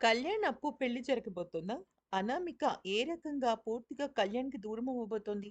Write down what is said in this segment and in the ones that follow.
కళ్యాణ్, అప్పు పెళ్ళి జరగబోతోందా? అనామిక ఏ రకంగా పూర్తిగా కళ్యాణ్‌కి దూరం అవ్వబోతోంది?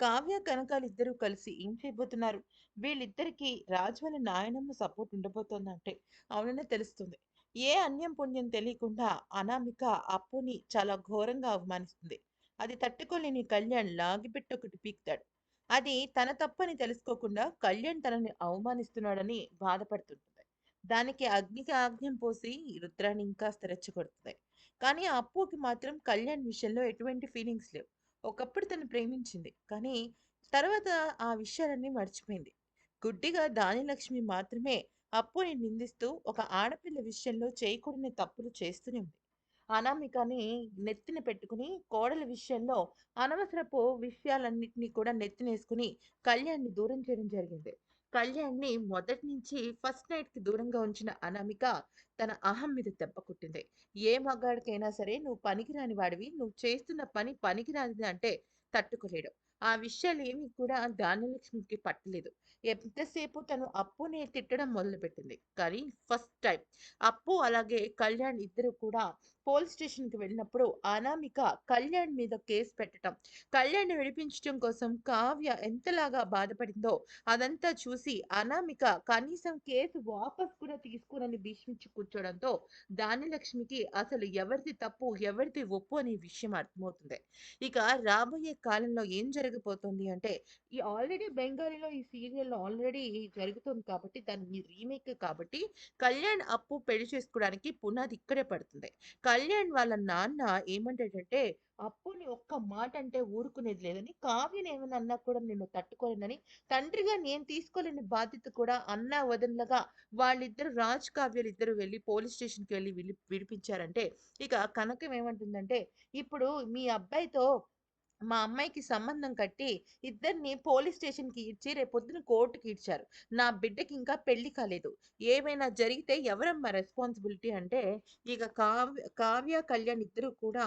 కావ్య, కనకాలిద్దరూ కలిసి ఏం చేయబోతున్నారు? వీళ్ళిద్దరికీ రాజు వాళ్ళ నాయనమ్మ సపోర్ట్ ఉండబోతోంది అంటే అవుననే తెలుస్తుంది. ఏ అన్యం పుణ్యం తెలియకుండా అనామిక అప్పుని చాలా ఘోరంగా అవమానిస్తుంది. అది తట్టుకోలేని కళ్యాణ్ లాగిపెట్టి ఒకటి పీకుతాడు. అది తన తప్పని తెలుసుకోకుండా కళ్యాణ్ తనని అవమానిస్తున్నాడని బాధపడుతుంటుంది. దానికి అగ్నికి ఆజ్ఞం పోసి రుద్రాన్ని ఇంకాస్త రెచ్చగొడుతుంది. కానీ అప్పుకి మాత్రం కళ్యాణ్ విషయంలో ఎటువంటి ఫీలింగ్స్ లేవు. ఒకప్పుడు తను ప్రేమించింది. కానీ తర్వాత ఆ విషయాలన్నీ మర్చిపోయింది. గుడ్డిగా దానిలక్ష్మి మాత్రమే అప్పుని నిందిస్తూ ఒక ఆడపిల్ల విషయంలో చేయకూడని తప్పులు చేస్తూనే ఉంది. అనామికని నెత్తిన పెట్టుకుని కోడలి విషయంలో అనవసరపు విషయాలన్నింటినీ కూడా నెత్తినేసుకుని కళ్యాణ్‌ని దూరం చేయడం జరిగింది. కళ్యాణ్‌ని మొదటి నుంచి ఫస్ట్ నైట్‌కి దూరంగా ఉంచిన అనామిక తన అహం మీద దెబ్బ కొట్టింది. ఏ మగాడికైనా సరే నువ్వు పనికిరాని వాడివి. నువ్వు చేస్తున్న పని పనికిరానిది అంటే తట్టుకోలేడు. ఆ విషయాలేవి కూడా ధాన్యలక్ష్మికి పట్టలేదు. ఎంతసేపు తను అప్పుని తిట్టడం మొదలుపెట్టింది. కానీ ఫస్ట్ టైం అప్పు అలాగే కళ్యాణ్ ఇద్దరు కూడా పోలీస్ స్టేషన్‌కి వెళ్ళినప్పుడు అనామిక కళ్యాణ్ మీద కేసు పెట్టటం, కళ్యాణ్‌ని విడిపించటం కోసం కావ్య ఎంతలాగా బాధపడిందో అదంతా చూసి అనామిక కనీసం కేసు వాపస్ కూడా తీసుకునని భీష్మించి కూర్చోడంతో ధాన్యలక్ష్మికి అసలు ఎవరిది తప్పు, ఎవరిది ఒప్పు అనే విషయం అర్థమవుతుంది. ఇక రాబోయే కాలంలో ఏం జరగబోతోంది అంటే ఈ ఆల్రెడీ బెంగాలీలో ఈ సీరియల్ ఆల్రెడీ జరుగుతుంది కాబట్టి దాని రీమేక్ కాబట్టి కళ్యాణ్, అప్పు పెళ్ళి చేసుకోవడానికి పునాది ఇక్కడే పడుతుంది. కళ్యాణ్ వాళ్ళ నాన్న ఏమంటాడంటే అప్పుని ఒక్క మాట అంటే ఊరుకునేది లేదని, కావ్యను ఏమైనా అన్నా కూడా నేను తట్టుకోలేనని, తండ్రిగా నేను తీసుకోలేని బాధ్యత కూడా అన్నా, వదనలుగా వాళ్ళిద్దరు రాజ్, కావ్యాలు ఇద్దరు వెళ్ళి పోలీస్ స్టేషన్‌కి వెళ్ళి విడిపించారంటే ఇక కనకం ఏమంటుందంటే ఇప్పుడు మీ అబ్బాయితో మా అమ్మాయికి సంబంధం కట్టి ఇద్దరిని పోలీస్ స్టేషన్‌కి ఇచ్చి రేపొద్దున కోర్టుకి ఇచ్చారు. నా బిడ్డకి ఇంకా పెళ్ళి కాలేదు. ఏమైనా జరిగితే ఎవరమ్మా రెస్పాన్సిబిలిటీ అంటే ఇక కావ్య కావ్య, కళ్యాణ్ ఇద్దరు కూడా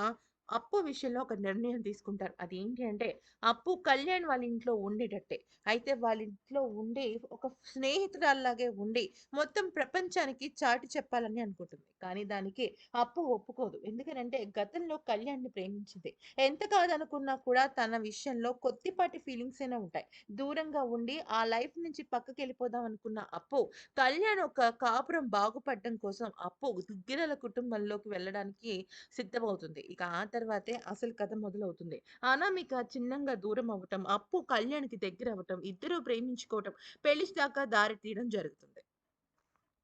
అప్పు విషయంలో ఒక నిర్ణయం తీసుకుంటారు. అదేంటి అంటే అప్పు కళ్యాణ్ వాళ్ళ ఇంట్లో ఉండేటట్టే. అయితే వాళ్ళ ఇంట్లో ఉండి ఒక స్నేహితురాల్లాగే ఉండి మొత్తం ప్రపంచానికి చాటి చెప్పాలని అనుకుంటుంది. కానీ దానికి అప్పు ఒప్పుకోదు. ఎందుకనంటే గతంలో కళ్యాణ్‌ని ప్రేమించింది. ఎంత కాదనుకున్నా కూడా తన విషయంలో కొద్దిపాటి ఫీలింగ్స్ అయినా ఉంటాయి. దూరంగా ఉండి ఆ లైఫ్ నుంచి పక్కకి వెళ్ళిపోదాం అనుకున్న అప్పు కళ్యాణ్ ఒక కాపురం బాగుపడడం కోసం అప్పు దుగ్గిరల కుటుంబంలోకి వెళ్ళడానికి సిద్ధమవుతుంది. ఇక ఆ తర్వాతే అసలు కథ మొదలవుతుంది. అనామిక చిన్నంగా దూరం అవ్వటం, అప్పు కళ్యాణ్‌కి దగ్గరవ్వటం, ఇద్దరూ ప్రేమించుకోవటం, పెళ్ళి దాకా దారి తీయడం జరుగుతుంది.